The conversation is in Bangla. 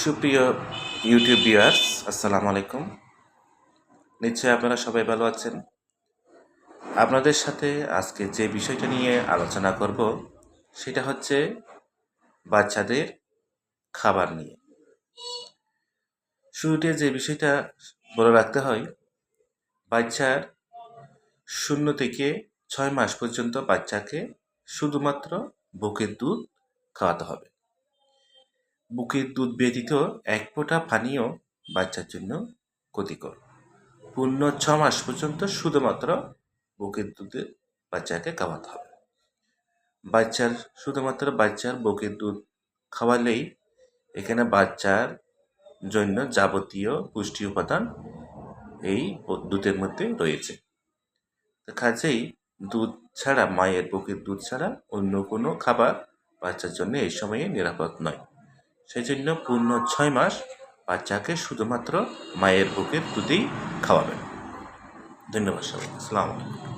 সুপ্রিয় ইউটিউব ভিউয়ার্স আসসালামু আলাইকুম। নিশ্চয়ই আপনারা সবাই ভালো আছেন। আপনাদের সাথে আজকে যে বিষয়টা নিয়ে আলোচনা করব, সেটা হচ্ছে বাচ্চাদের খাবার নিয়ে। শুরুতে যে বিষয়টা বলে রাখতে হয়, বাচ্চার শূন্য থেকে ছয় মাস পর্যন্ত বাচ্চাকে শুধুমাত্র বুকের দুধ খাওয়াতে হবে। বুকের দুধ ব্যতীত এক ফোঁটা পানীয় বাচ্চার জন্য ক্ষতিকর। পূর্ণ ছ মাস পর্যন্ত শুধুমাত্র বুকের দুধে বাচ্চাকে খাওয়াতে হবে। বাচ্চার, শুধুমাত্র বাচ্চার বুকের দুধ খাওয়ালেই এখানে বাচ্চার জন্য যাবতীয় পুষ্টি উপাদান এই দুধের মধ্যে রয়েছে। কাজেই দুধ ছাড়া, মায়ের বুকের দুধ ছাড়া অন্য কোনো খাবার বাচ্চার জন্য এই সময়ে নিরাপদ নয়। সেই জন্য পূর্ণ ছয় মাস বাচ্চাকে শুধুমাত্র মায়ের বুকের দুধেই খাওয়াবেন। ধন্যবাদ সবাই আসসালামু আলাইকুম।